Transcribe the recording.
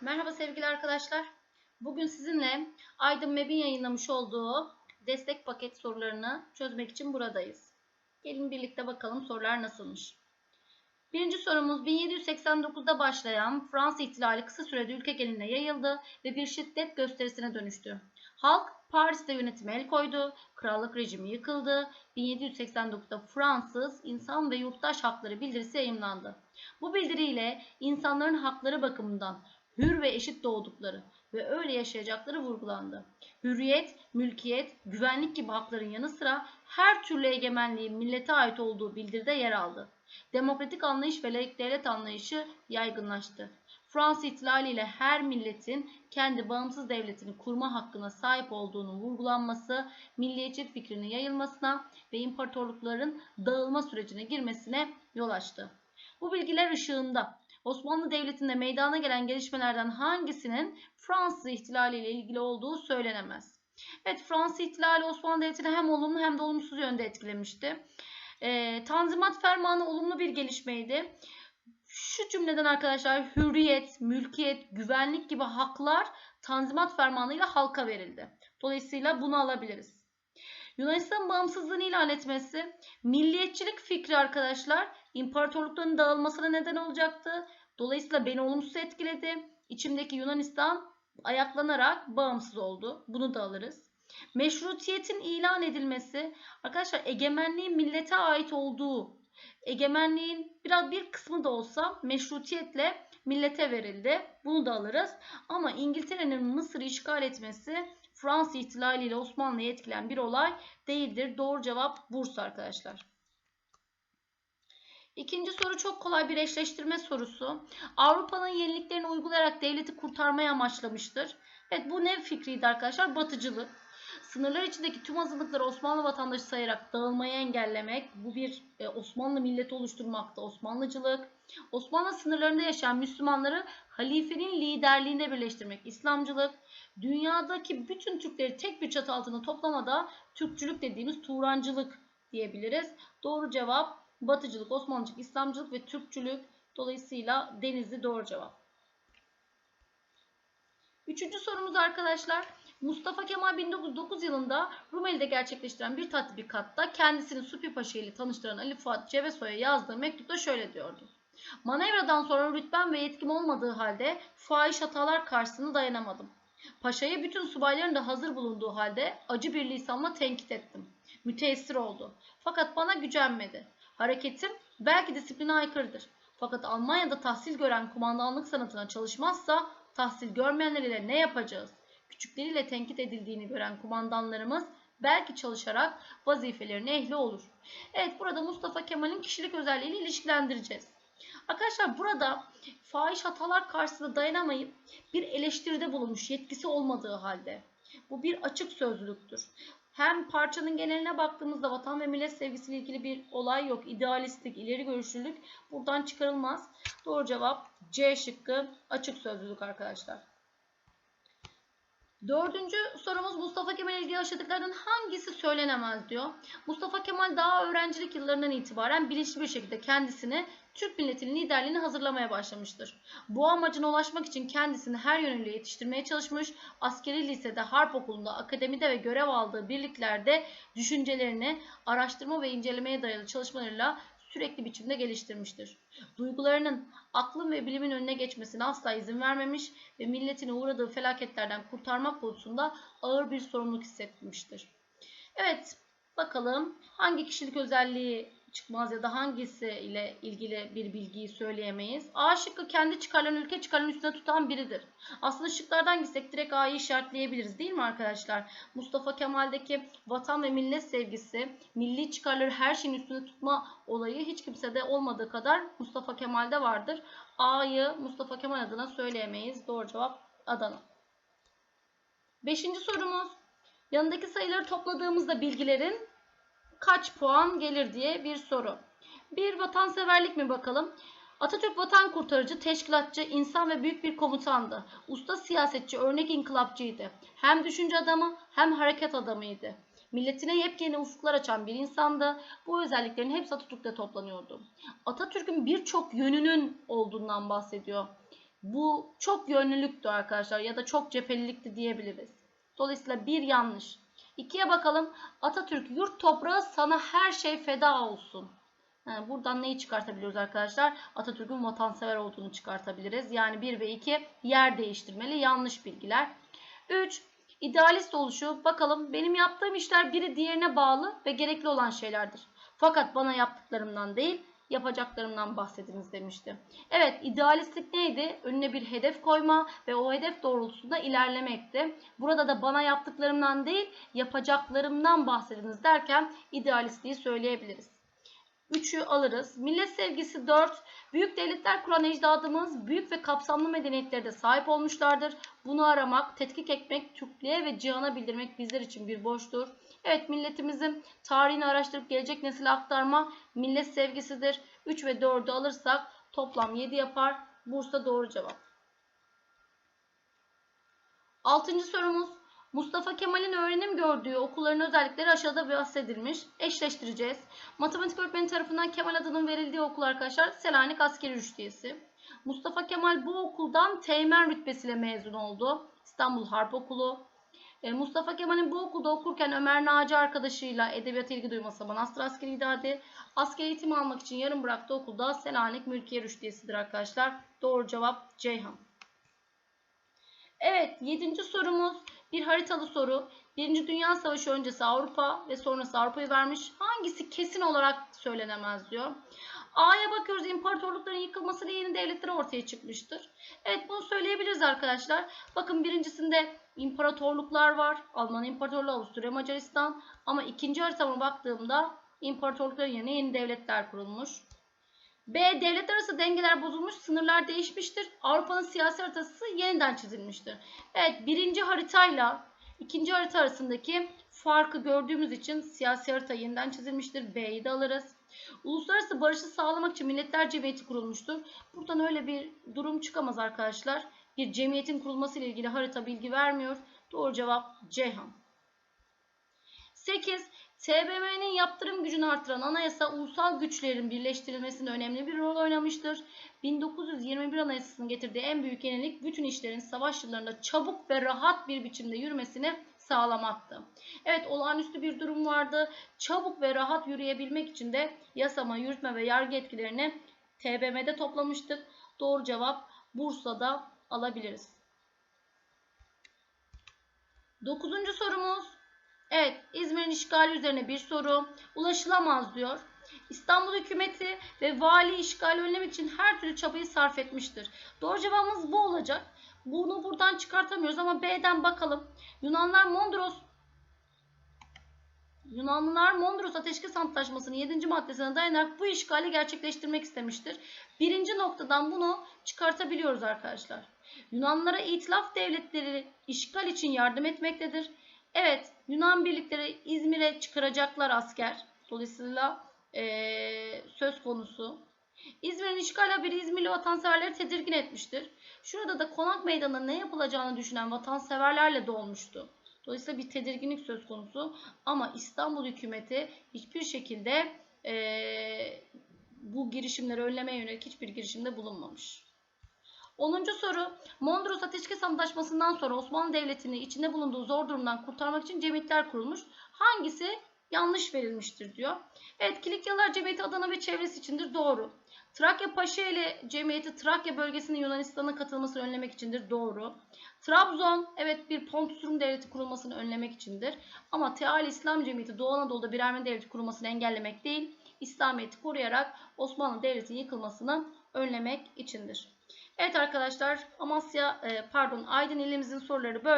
Merhaba sevgili arkadaşlar. Bugün sizinle Aydın MEB'in yayınlamış olduğu destek paket sorularını çözmek için buradayız. Gelin birlikte bakalım sorular nasılmış. Birinci sorumuz 1789'da başlayan Fransız ihtilali kısa sürede ülke geneline yayıldı ve bir şiddet gösterisine dönüştü. Halk Paris'te yönetime el koydu, krallık rejimi yıkıldı, 1789'da Fransız insan ve yurttaş hakları bildirisi yayımlandı. Bu bildiriyle insanların hakları bakımından hür ve eşit doğdukları ve öyle yaşayacakları vurgulandı. Hürriyet, mülkiyet, güvenlik gibi hakların yanı sıra her türlü egemenliğin millete ait olduğu bildiride yer aldı. Demokratik anlayış ve laik devlet anlayışı yaygınlaştı. Fransız ihtilaliyle her milletin kendi bağımsız devletini kurma hakkına sahip olduğunun vurgulanması, milliyetçi fikrinin yayılmasına ve imparatorlukların dağılma sürecine girmesine yol açtı. Bu bilgiler ışığında Osmanlı Devleti'nde meydana gelen gelişmelerden hangisinin Fransız ihtilali ile ilgili olduğu söylenemez. Evet Fransız ihtilali Osmanlı Devleti'ni hem olumlu hem de olumsuz yönde etkilemişti. E, Tanzimat Fermanı olumlu bir gelişmeydi. Şu cümleden arkadaşlar hürriyet, mülkiyet, güvenlik gibi haklar Tanzimat Fermanı'yla halka verildi. Dolayısıyla bunu alabiliriz. Yunanistan bağımsızlığını ilan etmesi, milliyetçilik fikri arkadaşlar imparatorlukların dağılmasına neden olacaktı. Dolayısıyla beni olumsuz etkiledi. İçimdeki Yunanistan ayaklanarak bağımsız oldu. Bunu da alırız. Meşrutiyetin ilan edilmesi, arkadaşlar egemenliğin millete ait olduğu, egemenliğin biraz bir kısmı da olsa meşrutiyetle millete verildi. Bunu da alırız. Ama İngiltere'nin Mısır'ı işgal etmesi Fransız ihtilaliyle Osmanlı'yı etkilen bir olay değildir. Doğru cevap Bursa arkadaşlar. İkinci soru çok kolay bir eşleştirme sorusu. Avrupa'nın yeniliklerini uygulayarak devleti kurtarmaya amaçlamıştır. Evet bu ne fikriydi arkadaşlar? Batıcılık. Sınırlar içindeki tüm azınlıkları Osmanlı vatandaşı sayarak dağılmayı engellemek. Bu bir e, Osmanlı milleti oluşturmakta. Osmanlıcılık. Osmanlı sınırlarında yaşayan Müslümanları halifenin liderliğinde birleştirmek. İslamcılık. Dünyadaki bütün Türkleri tek bir çatı altında toplamada Türkçülük dediğimiz Turancılık diyebiliriz. Doğru cevap Batıcılık, Osmanlıcılık, İslamcılık ve Türkçülük. Dolayısıyla Denizli doğru cevap. Üçüncü sorumuz arkadaşlar. Mustafa Kemal 1909 yılında Rumeli'de gerçekleştiren bir tatbikatta kendisini Supi Paşa ile tanıştıran Ali Fuat Cevesoy'a yazdığı mektupta şöyle diyordu. Manevradan sonra rütbem ve yetkim olmadığı halde fahiş hatalar karşısında dayanamadım. Paşa'yı bütün subayların da hazır bulunduğu halde acı bir lisanla tenkit ettim. Müteessir oldu. Fakat bana gücenmedi. Hareketim belki disipline aykırıdır. Fakat Almanya'da tahsil gören kumandanlık sanatına çalışmazsa tahsil görmeyenler ile ne yapacağız? Küçükleriyle tenkit edildiğini gören kumandanlarımız belki çalışarak vazifelerine ehli olur. Evet burada Mustafa Kemal'in kişilik özelliğiyle ilişkilendireceğiz. Arkadaşlar burada fahiş hatalar karşısında dayanamayıp bir eleştiride bulunmuş yetkisi olmadığı halde. Bu bir açık sözlülüktür. Hem parçanın geneline baktığımızda vatan ve millet sevgisiyle ilgili bir olay yok. İdealistlik, ileri görüşlülük buradan çıkarılmaz. Doğru cevap C şıkkı açık sözlülük arkadaşlar. Dördüncü sorumuz Mustafa Kemal ilgili yaşadıklarından hangisi söylenemez diyor. Mustafa Kemal daha öğrencilik yıllarından itibaren bilinçli bir şekilde kendisini Türk milletinin liderliğini hazırlamaya başlamıştır. Bu amacına ulaşmak için kendisini her yönüyle yetiştirmeye çalışmış, askeri lisede, harp okulunda, akademide ve görev aldığı birliklerde düşüncelerini araştırma ve incelemeye dayalı çalışmalarıyla sürekli biçimde geliştirmiştir. Duygularının aklın ve bilimin önüne geçmesine asla izin vermemiş ve milletini uğradığı felaketlerden kurtarmak konusunda ağır bir sorumluluk hissetmiştir. Evet, bakalım hangi kişilik özelliği çıkmaz ya da hangisi ile ilgili bir bilgiyi söyleyemeyiz. A şıkkı kendi çıkarlarını ülke çıkarlarının üstüne tutan biridir. Aslında şıklardan gitsek direkt A'yı işaretleyebiliriz değil mi arkadaşlar? Mustafa Kemal'deki vatan ve millet sevgisi, milli çıkarları her şeyin üstüne tutma olayı hiç kimsede olmadığı kadar Mustafa Kemal'de vardır. A'yı Mustafa Kemal adına söyleyemeyiz. Doğru cevap Adana. Beşinci sorumuz. Yanındaki sayıları topladığımızda bilgilerin kaç puan gelir diye bir soru. Bir vatanseverlik mi bakalım? Atatürk vatan kurtarıcı, teşkilatçı, insan ve büyük bir komutandı. Usta siyasetçi, örnek inkılapçıydı. Hem düşünce adamı hem hareket adamıydı. Milletine yepyeni ufuklar açan bir insandı. Bu özelliklerin hepsi Atatürk'te toplanıyordu. Atatürk'ün birçok yönünün olduğundan bahsediyor. Bu çok yönlülüktü arkadaşlar ya da çok cephelilikti diyebiliriz. Dolayısıyla bir yanlış. İkiye bakalım. Atatürk yurt toprağı sana her şey feda olsun. Yani buradan neyi çıkartabiliyoruz arkadaşlar? Atatürk'ün vatansever olduğunu çıkartabiliriz. Yani 1 ve 2 yer değiştirmeli. Yanlış bilgiler. 3. İdealist oluşu. Bakalım benim yaptığım işler biri diğerine bağlı ve gerekli olan şeylerdir. Fakat bana yaptıklarımdan değil, yapacaklarımdan bahsediniz demişti. Evet, idealistlik neydi? Önüne bir hedef koyma ve o hedef doğrultusunda ilerlemekti. Burada da bana yaptıklarımdan değil, yapacaklarımdan bahsediniz derken idealistliği söyleyebiliriz. 3'ü alırız. Millet sevgisi 4. Büyük devletler kuran ecdadımız büyük ve kapsamlı medeniyetlere de sahip olmuşlardır. Bunu aramak, tetkik etmek, Türklüğe ve cihana bildirmek bizler için bir borçtur. Evet milletimizin tarihini araştırıp gelecek nesile aktarma millet sevgisidir. 3 ve 4'ü alırsak toplam 7 yapar. Bursa doğru cevap. Altıncı sorumuz. Mustafa Kemal'in öğrenim gördüğü okulların özellikleri aşağıda bahsedilmiş. Eşleştireceğiz. Matematik öğretmeni tarafından Kemal adının verildiği okul arkadaşlar Selanik Askeri Rüştiyesi. Mustafa Kemal bu okuldan teğmen rütbesiyle mezun oldu. İstanbul Harp Okulu. E, Mustafa Kemal'in bu okulda okurken Ömer Naci arkadaşıyla edebiyat ilgi duyması Manastır Askeri İdadi. Asker eğitimi almak için yarım bıraktığı okulda Selanik Mülkiye Rüştiyesi'dir arkadaşlar. Doğru cevap Ceyhan. Evet, yedinci sorumuz bir haritalı soru. Birinci Dünya Savaşı öncesi Avrupa ve sonrası Avrupa'yı vermiş. Hangisi kesin olarak söylenemez diyor. A'ya bakıyoruz imparatorlukların yıkılmasıyla yeni devletler ortaya çıkmıştır. Evet bunu söyleyebiliriz arkadaşlar. Bakın birincisinde imparatorluklar var. Alman İmparatorluğu, Avusturya, Macaristan. Ama ikinci haritama baktığımda imparatorlukların yerine yeni devletler kurulmuş. B. Devlet arası dengeler bozulmuş, sınırlar değişmiştir. Avrupa'nın siyasi haritası yeniden çizilmiştir. Evet, birinci haritayla ikinci harita arasındaki farkı gördüğümüz için siyasi harita yeniden çizilmiştir. B'yi de alırız. Uluslararası barışı sağlamak için Milletler Cemiyeti kurulmuştur. Buradan öyle bir durum çıkamaz arkadaşlar. Bir cemiyetin kurulması ile ilgili harita bilgi vermiyor. Doğru cevap Ceyhan. 8. TBMM'nin yaptırım gücünü artıran anayasa ulusal güçlerin birleştirilmesinde önemli bir rol oynamıştır. 1921 Anayasası'nın getirdiği en büyük yenilik bütün işlerin savaş yıllarında çabuk ve rahat bir biçimde yürümesini sağlamaktı. Evet olağanüstü bir durum vardı. Çabuk ve rahat yürüyebilmek için de yasama, yürütme ve yargı etkilerini TBMM'de toplamıştık. Doğru cevap Bursa'da alabiliriz. Dokuzuncu sorumuz. Evet, İzmir'in işgali üzerine bir soru. Ulaşılamaz diyor. İstanbul hükümeti ve vali işgali önlemek için her türlü çabayı sarf etmiştir. Doğru cevabımız bu olacak. Bunu buradan çıkartamıyoruz ama B'den bakalım. Yunanlar Mondros Yunanlılar Mondros Ateşkes Antlaşması'nın 7. maddesine dayanarak bu işgali gerçekleştirmek istemiştir. Birinci noktadan bunu çıkartabiliyoruz arkadaşlar. Yunanlara itilaf devletleri işgal için yardım etmektedir. Evet, Yunan birlikleri İzmir'e çıkaracaklar asker. Dolayısıyla ee, söz konusu. İzmir'in işgal haberi İzmirli vatanseverleri tedirgin etmiştir. Şurada da konak meydanında ne yapılacağını düşünen vatanseverlerle dolmuştu. Dolayısıyla bir tedirginlik söz konusu. Ama İstanbul hükümeti hiçbir şekilde ee, bu girişimleri önlemeye yönelik hiçbir girişimde bulunmamış. 10. soru. Mondros Ateşkes Antlaşması'ndan sonra Osmanlı Devleti'ni içinde bulunduğu zor durumdan kurtarmak için cemiyetler kurulmuş. Hangisi yanlış verilmiştir diyor. Evet Kilikyalılar Cemiyeti Adana ve çevresi içindir. Doğru. Trakya Paşaeli Cemiyeti Trakya bölgesinin Yunanistan'a katılmasını önlemek içindir. Doğru. Trabzon evet bir Pontus Rum Devleti kurulmasını önlemek içindir. Ama Teal İslam Cemiyeti Doğu Anadolu'da bir Ermeni Devleti kurulmasını engellemek değil, İslamiyet'i koruyarak Osmanlı Devleti'nin yıkılmasını önlemek içindir. Evet arkadaşlar Amasya pardon Aydın ilimizin soruları böyle.